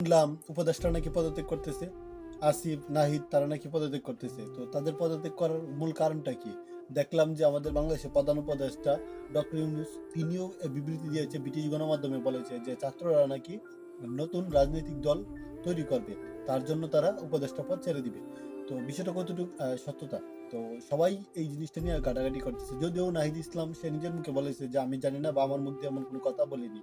শুনলাম উপদেষ্টা নাকি পদত্যাগ করতেছে, আসিফ, নাহিদ, তারা নাকি পদত্যাগ করতেছে। তো তাদের পদত্যাগ করার মূল কারণটা কি? দেখলাম যে আমাদের বাংলাদেশের প্রধান উপদেষ্টা ডক্টর ইউনুস, তিনিও বিবৃতি দিয়েছে, ব্রিটিশ গণমাধ্যমে বলেছে যে ছাত্ররা নাকি নতুন রাজনৈতিক দল তৈরি করবে, তার জন্য তারা উপদেষ্টা পদ ছেড়ে দিবে। তো বিষয়টা কতটুকু সত্যতা? তো সবাই এই জিনিসটা নিয়ে ঘাটাঘাটি করতেছে। যদিও নাহিদ ইসলাম সে নিজের মুখে বলেছে যে, আমি জানি না বা আমার মুখ দিয়ে এমন কোনো কথা বলিনি।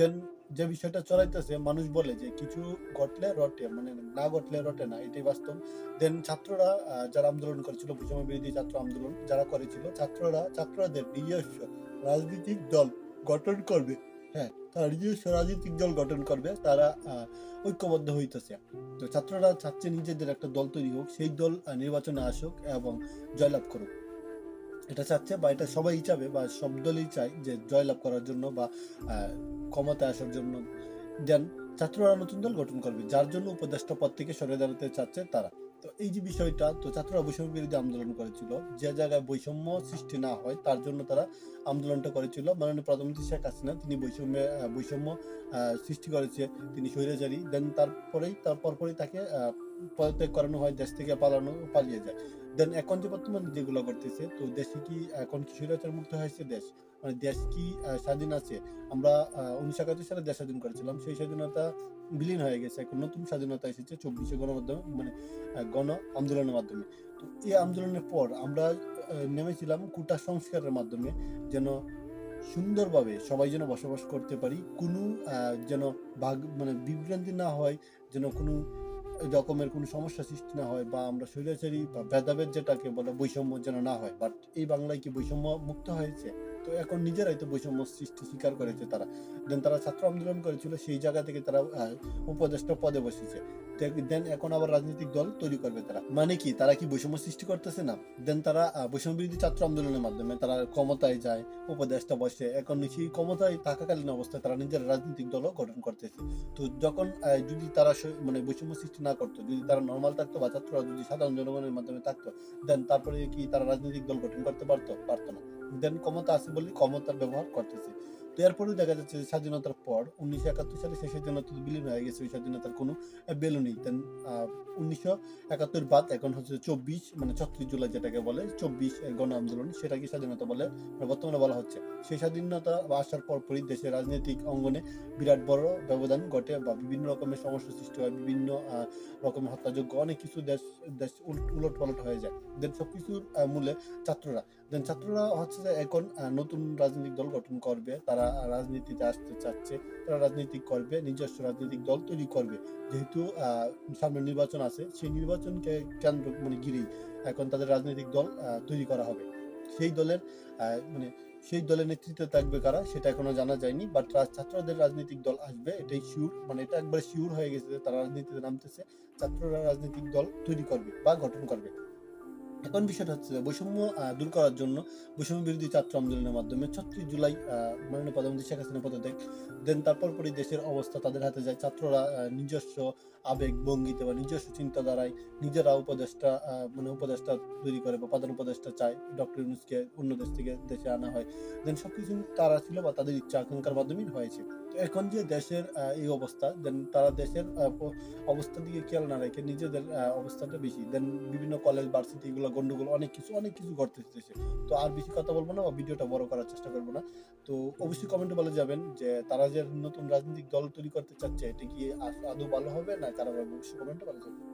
দেন যে বিষয়টা চলাইতেছে, মানুষ বলে যে কিছু ঘটলে রটে মানে না ঘটলে রটে না, এটাই বাস্তব। দেন ছাত্ররা যারা আন্দোলন করেছিল, বৈষম্য বিরোধী ছাত্র আন্দোলন যারা করেছিল, ছাত্ররা, ছাত্রদের নিজস্ব রাজনৈতিক দল গঠন করবে। হ্যাঁ তারা নিজস্ব রাজনৈতিক দল গঠন করবে, তারা ঐক্যবদ্ধ হইতেছে। তো ছাত্ররা চাচ্ছে নিজেদের একটা দল তৈরি হোক, সেই দল নির্বাচনে আসুক এবং জয়লাভ করুক। এটা চাচ্ছে বা এটা সবাই চাবে বা সব দলই চায় যে জয়লাভ করার জন্য বা ক্ষমতায় আসার জন্য। দেন ছাত্ররা নতুন দল গঠন করবে, যার জন্য উপদেষ্টা পদ থেকে সরে দাঁড়াতে চাচ্ছে তারা। তো এই যে বিষয়টা, তো ছাত্ররা বৈষম্য বিরোধী আন্দোলন করেছিল। যে জায়গায় বৈষম্য সৃষ্টি না হয়, তার জন্য তারা আন্দোলনটা করেছিল। মাননীয় প্রধানমন্ত্রী শেখ হাসিনা, তিনি বৈষম্য বৈষম্য সৃষ্টি করেছে। তিনি স্বৈরাচারী। দেন তারপরেই, তার পরপরই তাকে পদত্যাগ করানো হয়, দেশ থেকে পালানো, পালিয়ে যায়। দেন এখন যে বর্তমানে যেগুলো করতেছে তো দেশে কি এখন কি স্বৈরাচার মুক্ত হয়েছে দেশ? মানে দেশ কি স্বাধীন আছে? আমরা উনিশশো একাত্তর সালে দেশ স্বাধীন করেছিলাম, সেই স্বাধীনতা বিলীন হয়ে গেছে। এখন নতুন স্বাধীনতা এসেছে চব্বিশে গণমাধ্যমে মানে গণ আন্দোলনের মাধ্যমে। তো এই আন্দোলনের পর আমরা নেমেছিলাম কোটা সংস্কারের মাধ্যমে, যেন সুন্দরভাবে সবাই যেন বসবাস করতে পারি, কোনো যেন ভাগ মানে বিভ্রান্তি না হয়, যেন কোনো রকমের কোনো সমস্যা সৃষ্টি না হয় বা আমরা স্বৈরাচারী বা ভেদাভেদ যেটাকে বলে বৈষম্য যেন না হয়। বাট এই বাংলায় কি বৈষম্য মুক্ত হয়েছে? তো এখন নিজেরাই তো বৈষম্য সৃষ্টি স্বীকার করেছে তারা দেন তারা ছাত্র আন্দোলন করেছিল, সেই জায়গা থেকে তারা উপদেষ্টা পদে বসেছে। দেন এখন আবার রাজনৈতিক দল তৈরি করবে তারা। মানে কি, তারা কি বৈষম্য সৃষ্টি করতেছে না? দেন তারা বৈষম্য বিরোধী ছাত্র আন্দোলনের মাধ্যমে তারা ক্ষমতায় যায়, উপদেষ্টা বসে। এখন সেই ক্ষমতায় থাকাকালীন অবস্থায় তারা নিজের রাজনৈতিক দলও গঠন করতেছে। তো যখন যদি তারা মানে বৈষম্য সৃষ্টি না করতো, যদি তারা নর্মাল থাকতো বা ছাত্ররা যদি সাধারণ জনগণের মাধ্যমে থাকতো দেন তারপরে কি তারা রাজনৈতিক দল গঠন করতে পারতো? পারতো না। দেন ক্ষমতা আছে বলে ক্ষমতার ব্যবহার করতেছে। তো এরপরেও দেখা যাচ্ছে যে স্বাধীনতার পর উনিশশো একাত্তর সালে সেই স্বাধীনতা বিলীন হয়ে গেছে, ওই স্বাধীনতার কোনো বেলু নেই। দেন উনিশশো একাত্তর বাদ এখন হচ্ছে চব্বিশ মানে ছত্রিশ জুলাই যেটাকে বলে, চব্বিশ গণ আন্দোলন সেটাকে স্বাধীনতা বলে মানে বর্তমানে বলা হচ্ছে। সেই স্বাধীনতা আসার পরপরই দেশের রাজনৈতিক অঙ্গনে বিরাট বড় ব্যবধান ঘটে বা বিভিন্ন রকমের সমস্যা সৃষ্টি হয় বিভিন্ন রকমের হত্যাযোগ্য অনেক কিছু দেশ দেশ উলট পালট হয়ে যায়। দেন সবকিছুর আহ, মূলে ছাত্ররা। দেন ছাত্ররা হচ্ছে যে এখন নতুন রাজনৈতিক দল গঠন করবে তারা রাজনীতিতে আসতে চাচ্ছে তারা রাজনীতি করবে নিজস্ব রাজনৈতিক দল তৈরি করবে। যেহেতু সামনে নির্বাচন আছে সেই নির্বাচনকে কেন্দ্র মানে ঘিরেই এখন তাদের রাজনৈতিক দল তৈরি করা হবে। সেই দলের মানে সেই দলের নেতৃত্বে থাকবে কারা, সেটা এখনও জানা যায়নি বাট ছাত্রদের রাজনৈতিক দল আসবে, এটাই শিওর মানে এটা একবার শিওর হয়ে গেছে তারা রাজনীতিতে নামতেছে, ছাত্ররা রাজনৈতিক দল তৈরি করবে বা গঠন করবে। এখন বিষয়টা হচ্ছে যে বৈষম্য দূর করার জন্য বৈষম্য বিরোধী ছাত্র আন্দোলনের মাধ্যমে ছত্রিশ জুলাই মাননীয় প্রধানমন্ত্রী শেখ হাসিনা পদত্যাগ দেন। তারপর পরই দেশের অবস্থা তাদের হাতে যায়। ছাত্ররা নিজস্ব আবেগ, ভঙ্গিতে বা নিজস্ব চিন্তাধারায় নিজেরা উপদেষ্টা মানে উপদেষ্টা তৈরি করে বা প্রধান উপদেষ্টা চায়। ডক্টর ইউনুসকে অন্য দেশ থেকে দেশে আনা হয়। দেন সবকিছু তারা ছিল বা তাদের ইচ্ছা আকাঙ্ক্ষার মাধ্যমেই হয়েছে। তো এখন যে দেশের এই অবস্থা, দেন তারা দেশের অবস্থার দিকে খেয়াল না রেখে নিজেদের অবস্থাটা বেশি। দেন বিভিন্ন কলেজ ভার্সিটি এগুলো গন্ডগোল, অনেক কিছু অনেক কিছু ঘটতেছে দেশে তো আর বেশি কথা বলব না বা ভিডিওটা বড় করার চেষ্টা করব না। তো অবশ্যই কমেন্টে বলে যাবেন যে, তারা যে নতুন রাজনৈতিক দল তৈরি করতে চাচ্ছে, এটা কি আদৌ ভালো হবে না? হবে অবশ্যই কমেন্টে বলে যাবেন।